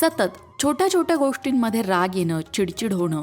सतत छोट्या छोट्या गोष्टींमध्ये राग येणं चिडचिड होणं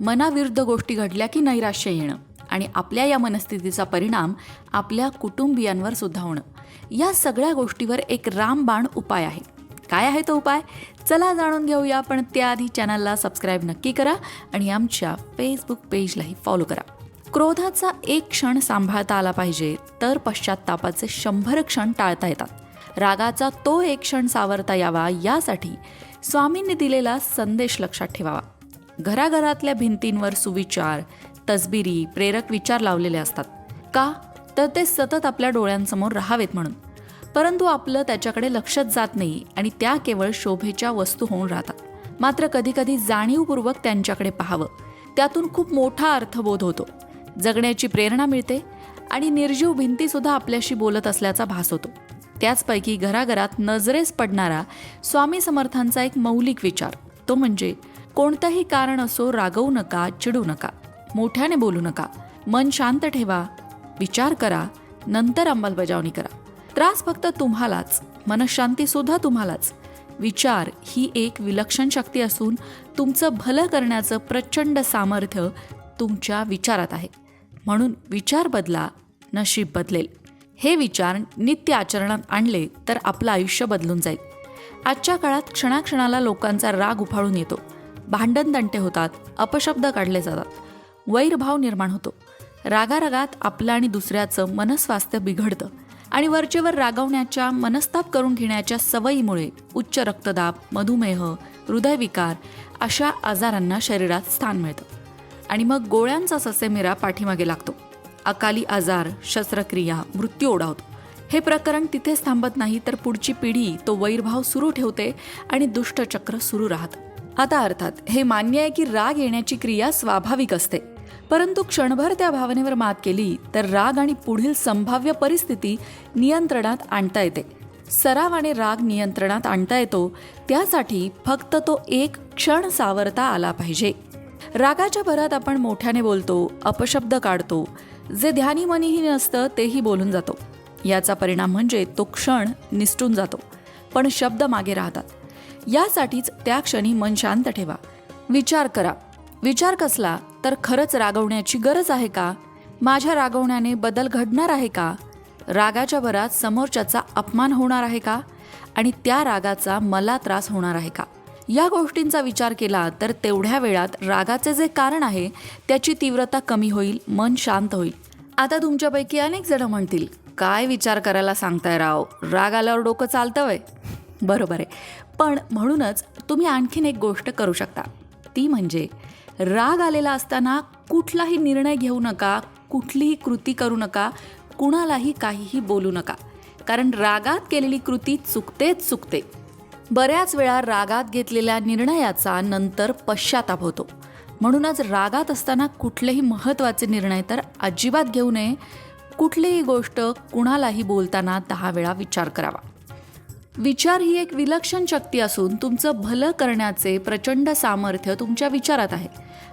मनाविरुद्ध गोष्टी घडल्या की नैराश्य येणं आणि आपल्या या मनस्थितीचा परिणाम आपल्या कुटुंबियांवर सुद्धा होणं. या सगळ्या गोष्टीवर एक रामबाण उपाय आहे. काय आहे तो उपाय? चला जाणून घेऊया पण त्याआधी चॅनलला सबस्क्राईब नक्की करा आणि आमच्या फेसबुक पेजलाही फॉलो करा. क्रोधाचा एक क्षण सांभाळता आला पाहिजे तर पश्चात्तापाचे शंभर क्षण टाळता येतात. रागाचा तो एक क्षण सावरता यावा यासाठी स्वामींनी दिलेला संदेश लक्षात ठेवावा. घराघरातल्या भिंतींवर सुविचार तसबिरी प्रेरक विचार लावलेले असतात. का? तर ते सतत आपल्या डोळ्यांसमोर राहावेत म्हणून. परंतु आपलं त्याच्याकडे लक्षच जात नाही आणि त्या केवळ शोभेच्या वस्तू होऊन राहतात. मात्र कधीकधी जाणीवपूर्वक त्यांच्याकडे पाहावं. त्यातून खूप मोठा अर्थबोध होतो. जगण्याची प्रेरणा मिळते आणि निर्जीव भिंतीसुद्धा आपल्याशी बोलत असल्याचा भास होतो. त्याचपैकी घराघरात नजरेस पडणारा स्वामी समर्थांचा एक मौलिक विचार. तो म्हणजे कोणतंही कारण असो रागवू नका चिडू नका. मोठ्याने बोलू नका. मन शांत ठेवा. विचार करा. नंतर अंमलबजावणी करा. त्रास फक्त तुम्हालाच मनशांती सुद्धा तुम्हालाच. विचार ही एक विलक्षण शक्ती असून तुमचं भलं करण्याचं प्रचंड सामर्थ्य तुमच्या विचारात आहे. म्हणून विचार बदला नशीब बदलेल. हे विचार नित्य आचरणात आणले तर आपलं आयुष्य बदलून जाईल. आजच्या काळात क्षणाक्षणाला लोकांचा राग उफाळून येतो. भांडणतंटे होतात अपशब्द काढले जातात. वैरभाव निर्माण होतो. रागारागात आपलं आणि दुसऱ्याचं मनस्वास्थ्य बिघडतं आणि वरचेवर रागवण्याच्या मनस्ताप करून घेण्याच्या सवयीमुळे उच्च रक्तदाब मधुमेह हृदयविकार अशा आजारांना शरीरात स्थान मिळतं. आणि मग गोळ्यांचा ससेमिरा पाठीमागे लागतो. अकाली आजार शस्त्रक्रिया मृत्यू ओढावतो. हे प्रकरण तिथेच थांबत नाही तर पुढची पिढी तो वैरभाव सुरू ठेवते आणि दुष्टचक्र सुरू राहतं. आता अर्थात हे मान्य आहे की राग येण्याची क्रिया स्वाभाविक असते. परंतु क्षणभर त्या भावनेवर मात केली तर राग आणि पुढील संभाव्य परिस्थिती नियंत्रणात आणता येते. सरावाने राग नियंत्रणात आणता येतो त्यासाठी फक्त तो एक क्षण सावरता आला पाहिजे. रागाच्या भरात आपण मोठ्याने बोलतो अपशब्द काढतो जे ध्यानी मनीही नसतं तेही बोलून जातो. याचा परिणाम म्हणजे तो क्षण निसटून जातो पण शब्द मागे राहतात. यासाठीच त्या क्षणी मन शांत ठेवा. विचार करा. विचार कसला? तर खरंच रागवण्याची गरज आहे का? माझ्या रागवण्याने बदल घडणार आहे का? रागाच्या भरात समोरच्याचा अपमान होणार आहे का? आणि त्या रागाचा मला त्रास होणार आहे का? या गोष्टींचा विचार केला तर तेवढ्या वेळात रागाचे जे कारण आहे त्याची तीव्रता कमी होईल मन शांत होईल. आता तुमच्यापैकी अनेक जण म्हणतील काय विचार करायला सांगताय राव? राग आल्यावर डोकं चालतं वय. बरोबर आहे. पण म्हणूनच तुम्ही आणखीन एक गोष्ट करू शकता. ती म्हणजे राग आलेला असताना कुठलाही निर्णय घेऊ नका कुठलीही कृती करू नका कुणालाही काहीही बोलू नका. कारण रागात केलेली कृती चुकतेच चुकते. बऱ्याच वेळा रागात घेतलेल्या निर्णयाचा नंतर पश्चाताप होतो. म्हणूनच रागात असताना कुठलेही महत्त्वाचे निर्णय तर अजिबात घेऊ नये. कुठलीही गोष्ट कुणालाही बोलताना दहा वेळा विचार करावा. विचार ही एक विलक्षण शक्ती असून तुमचं भलं करण्याचे प्रचंड सामर्थ्य तुमच्या विचारात आहे.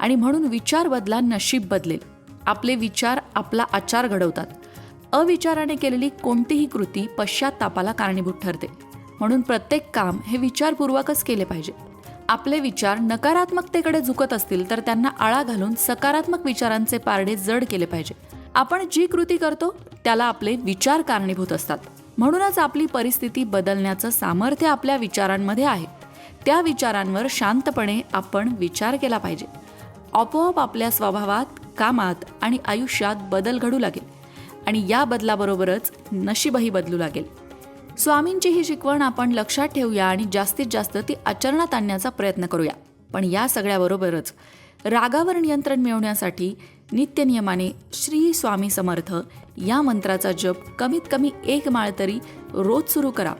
आणि म्हणून विचार बदला नशीब बदलेल. आपले विचार आपला आचार घडवतात. अविचाराने केलेली कोणतीही कृती पश्चात्तापाला कारणीभूत ठरते. म्हणून प्रत्येक काम हे विचारपूर्वकच केले पाहिजे. आपले विचार नकारात्मकतेकडे झुकत असतील तर त्यांना आळा घालून सकारात्मक विचारांचे पारडे जड केले पाहिजे. आपण जी कृती करतो त्याला आपले विचार कारणीभूत असतात. म्हणूनच आपली परिस्थिती बदलण्याचं सामर्थ्य आपल्या विचारांमध्ये आहे. त्या विचारांवर शांतपणे आपण विचार केला पाहिजे. आपोआप आपल्या स्वभावात कामात आणि आयुष्यात बदल घडू लागेल. आणि या बदलाबरोबरच नशीबही बदलू लागेल. स्वामींची ही शिकवण आपण लक्षात ठेवूया आणि जास्तीत जास्त ती आचरणात आणण्याचा प्रयत्न करूया. पण या सगळ्याबरोबरच रागावर नियंत्रण मिळवण्यासाठी नित्यनियमाने श्री स्वामी समर्थ या मंत्राचा जप कमीत कमी एक माळ तरी रोज सुरू करा.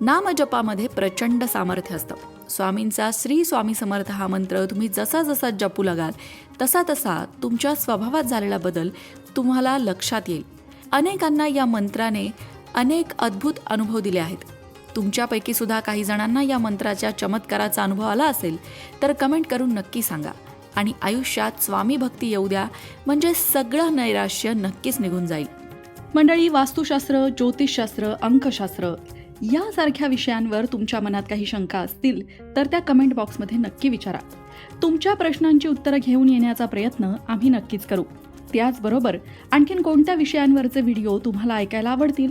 नामजपामध्ये प्रचंड सामर्थ्य असतं. स्वामींचा श्री स्वामी समर्थ हा मंत्र तुम्ही जसा जसा जपू लगाल तसा तसा तुमच्या स्वभावात झालेला बदल तुम्हाला लक्षात येईल. अनेकांना या मंत्राने अनेक अद्भुत अनुभव दिले आहेत. तुमच्यापैकी सुद्धा काही जणांना या मंत्राच्या चमत्काराचा अनुभव आला असेल तर कमेंट करून नक्की सांगा. आणि आयुष्यात स्वामी भक्ती येऊ द्या म्हणजे सगळं नैराश्य नक्कीच निघून जाईल. मंडळी वास्तुशास्त्र ज्योतिषशास्त्र अंकशास्त्र यासारख्या विषयांवर तुमच्या मनात काही शंका असतील तर त्या कमेंट बॉक्समध्ये नक्की विचारा. तुमच्या प्रश्नांची उत्तरं घेऊन येण्याचा प्रयत्न आम्ही नक्कीच करू. त्याचबरोबर आणखीन कोणत्या विषयांवरचे व्हिडिओ तुम्हाला ऐकायला आवडतील